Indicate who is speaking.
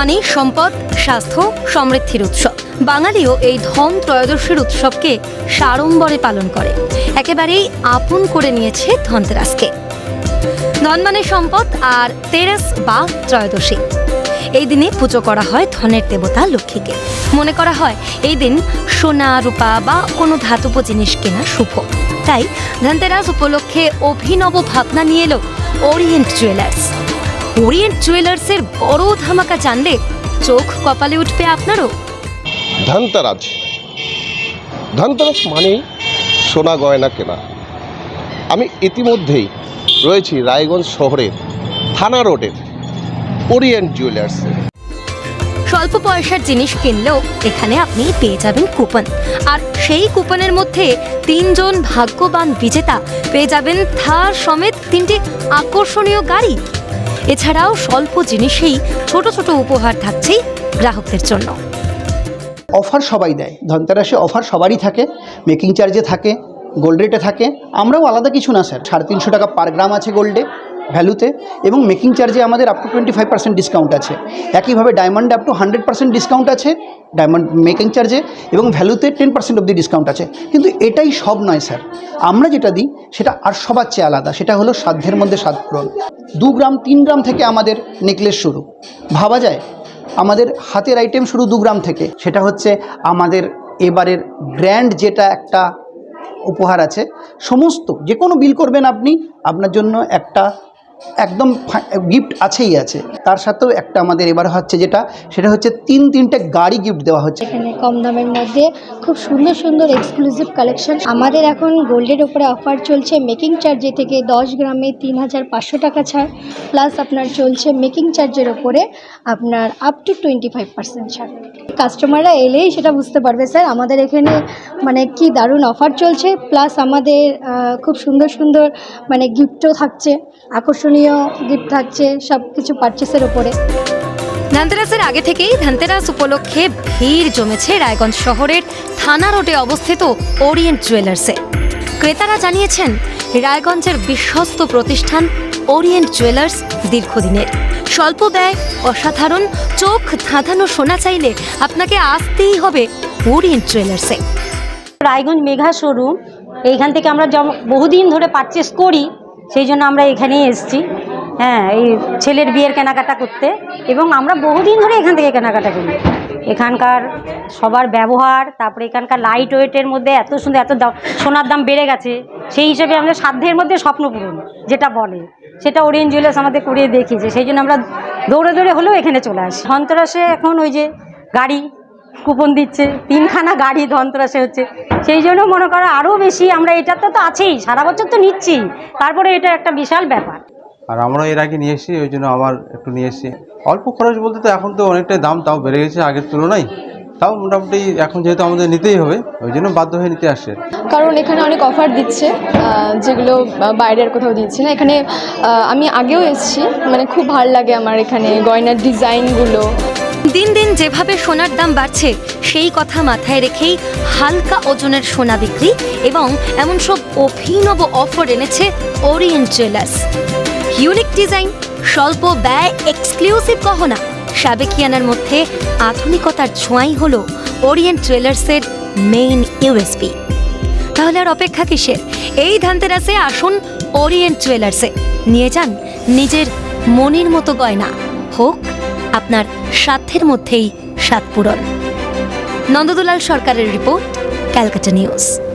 Speaker 1: মানেই সম্পদ, স্বাস্থ্য, সমৃদ্ধির উৎসব। বাঙালিও এই ধন ত্রয়োদশীর উৎসবকে সাড়ম্বরে পালন করে। একেবারেই আপন করে নিয়েছে ধনতেরাসকে। ধন মানে সম্পদ আর তেরাস বা ত্রয়োদশী। এই দিনে পুজো করা হয় ধনের দেবতা লক্ষ্মীকে। মনে করা হয় এই দিন সোনা, রূপা বা কোনো ধাতব জিনিস কেনা শুভ। তাই ধনতেরাস উপলক্ষে অভিনব ভাবনা নিয়ে এলো ওরিয়েন্ট জুয়েলার্স। ওরিয়েন্ট জুয়েলার্সের বড় ধামাকা জানলে চোখ কপালে উঠবে আপনারও।
Speaker 2: ধনতেরাজ। ধনতেরাজ মানে সোনা গয়না কেনা। আমি ইতিমধ্যেই রয়েছি রায়গঞ্জ শহরের থানা রোডের ওরিয়েন্ট জুয়েলার্সে।
Speaker 1: স্বল্প পয়সার জিনিস কিনলেও এখানে আপনি পেয়ে যাবেন কুপন। আর সেই কুপনের মধ্যে তিনজন ভাগ্যবান বিজেতা পেয়ে যাবেন থার সমেত তিনটি আকর্ষণীয় গাড়ি। এছাড়াও স্বল্প জিনিসেই ছোট ছোট উপহার থাকছে গ্রাহকদের জন্য।
Speaker 3: অফার সবাই দেয়। ধনতেরাসে অফার সবারই থাকে, মেকিং চার্জে থাকে গোল্ড রেটে থাকে। আমরাও আলাদা কিছু না স্যার সাড়ে তিনশো টাকা পার গ্রাম আছে গোল্ডে ভ্যালুতে এবং মেকিং চার্জে আমাদের up to twenty five percent discount আছে। একইভাবে ডায়মন্ডে up to hundred percent discount আছে ডায়মন্ড মেকিং চার্জে এবং ভ্যালুতে টেন পার্সেন্ট অব্দি ডিসকাউন্ট আছে। কিন্তু এটাই সব নয় স্যার আমরা যেটা দিই, সেটা আর সবার চেয়ে আলাদা, সেটা হলো সাধ্যের মধ্যে সাত পূরণ। দু গ্রাম, তিন গ্রাম থেকে আমাদের নেকলেস শুরু। ভাবা যায়, আমাদের হাতের আইটেম শুরু দু গ্রাম থেকে। সেটা হচ্ছে আমাদের এবারের গ্র্যান্ড যেটা একটা উপহার আছে, সমস্ত যে কোনো বিল করবেন আপনি, আপনার জন্য একটা একদম গিফট আছেই আছে। তার সাথেও একটা আমাদের এবার হচ্ছে যেটা, সেটা হচ্ছে তিন তিনটে গাড়ি গিফট দেওয়া হচ্ছে।
Speaker 4: এখানে কম দামের মধ্যে খুব সুন্দর সুন্দর এক্সক্লুসিভ কালেকশন আমাদের এখন গোল্ডের উপরে অফার চলছে মেকিং চার্জে থেকে দশ গ্রামে তিন হাজার পাঁচশো টাকা ছাড়। প্লাস আপনার চলছে মেকিং চার্জের ওপরে আপনার up to twenty five percent ছাড়। কাস্টমাররা এলেই সেটা বুঝতে পারবে, স্যার, আমাদের এখানে মানে কি দারুণ অফার চলছে। প্লাস আমাদের খুব সুন্দর সুন্দর মানে গিফটও থাকছে। আকর্ষণীয় গিফট থাকছে সব কিছু পারচেসের ওপরে
Speaker 1: ধনতেরাসের আগে থেকেই ধনতেরাস উপলক্ষে ভিড় জমেছে রায়গঞ্জ শহরের থানা রোডে অবস্থিত ওরিয়েন্ট জুয়েলার্সে ক্রেতারা জানিয়েছেন রায়গঞ্জের বিশ্বস্ত প্রতিষ্ঠান ওরিয়েন্ট জুয়েলার্স দীর্ঘদিনের। স্বল্প ব্যয় অসাধারণ চোখ ধাঁধানো সোনা চাইলে আপনাকে আসতেই হবে ওরিয়েন্ট জুয়েলার্সে
Speaker 5: রায়গঞ্জ মেঘা শোরুম এইখান থেকে আমরা বহুদিন ধরে পারচেস করি সেই জন্য আমরা এখানেই এসেছি। হ্যাঁ এই ছেলের বিয়ের কেনাকাটা করতে এবং আমরা বহুদিন ধরে এখান থেকে কেনাকাটা করি। এখানকার সবার ব্যবহার, তারপরে এখানকার লাইট ওয়েটের মধ্যে এত সুন্দর, এত দাম, সোনার দাম বেড়ে গেছে। সেই হিসেবে আমাদের সাধ্যের মধ্যে স্বপ্ন পূরণ, যেটা বলে। সেটা ওরিয়েন্ট জুয়েলার্স আমাদের করিয়ে দেখিয়েছে। সেই জন্য আমরা দৌড়ে দৌড়ে হলেও এখানে চলে আসি। ধনতেরাসে এখন ওই যে গাড়ি কুপন দিচ্ছে তিনখানা গাড়ি ধনতেরাসে হচ্ছে। সেই জন্য মনে করো আরও বেশি আমরা এটাতে তো আছেই সারা বছর তো নিচ্ছি। তারপরে এটা একটা বিশাল ব্যাপার।
Speaker 6: আর আমরা এর আগে নিয়ে এসেছি ওই জন্য আবার একটু নিয়ে এসেছি। অল্প খরচ বলতে তো এখন তো অনেকটাই দাম তাও বেড়ে গেছে আগের তুলনায়। তাও মোটামুটি এখন যেহেতু আমাদের নিতেই হবে ওই জন্য বাধ্য হয়ে নিতে আসে
Speaker 7: কারণ এখানে অনেক অফার দিচ্ছে যেগুলো বাইরের কোথাও দিচ্ছে না। এখানে আমি আগেও এসেছি মানে খুব ভালো লাগে আমার এখানে গয়নার ডিজাইনগুলো
Speaker 1: দিন দিন যেভাবে সোনার দাম বাড়ছে, সেই কথা মাথায় রেখেই হালকা ওজনের সোনা বিক্রি এবং এমন সব অভিনব অফার এনেছে ওরিয়েন্ট জুয়েলার্স ইউনিক ডিজাইন স্বল্প ব্যয় এক্সক্লুসিভ গহনা, সাবেকিয়ানার মধ্যে আধুনিকতার ছোঁয়াই হল ওরিয়েন্ট জুয়েলার্সের মেইন ইউএসপি তাহলে আর অপেক্ষা কিসের? এই ধানতেরাসে আসুন ওরিয়েন্ট জুয়েলার্সে নিয়ে যান নিজের মনের মতো গয়না। হোক আপনার সাধ্যের মধ্যেই সাত পূরণ। নন্দদুলাল সরকারের রিপোর্ট ক্যালকাটা নিউজ।